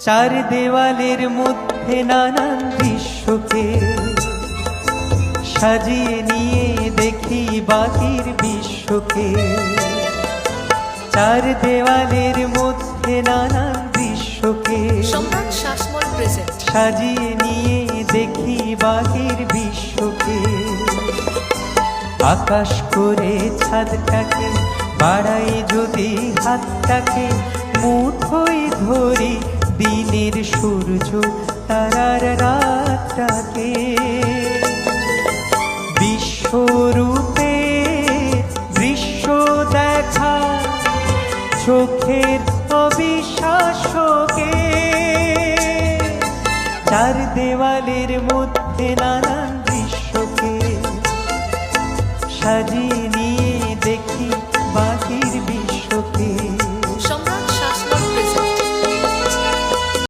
চার দেওয়ালের মধ্যে নানান দৃশ্যকে সাজিয়ে নিয়ে দেখি বাকির বিশ্বকে। চার দেওয়ালের মধ্যে নানান দৃশ্যকে সাজিয়ে নিয়ে দেখি বাহির বিশ্বকে। আকাশ করে ছাদটাকে বাড়াই যদি হাতটাকে মুঠোই ধরি সূর্য তারার রাতটাকে। বিশ্বরূপে দৃশ্য দেখা চোখের অবিশ্বাসকে চার দেওয়ালের মধ্যে নানান দৃশ্যকে সাজিয়ে নিয়ে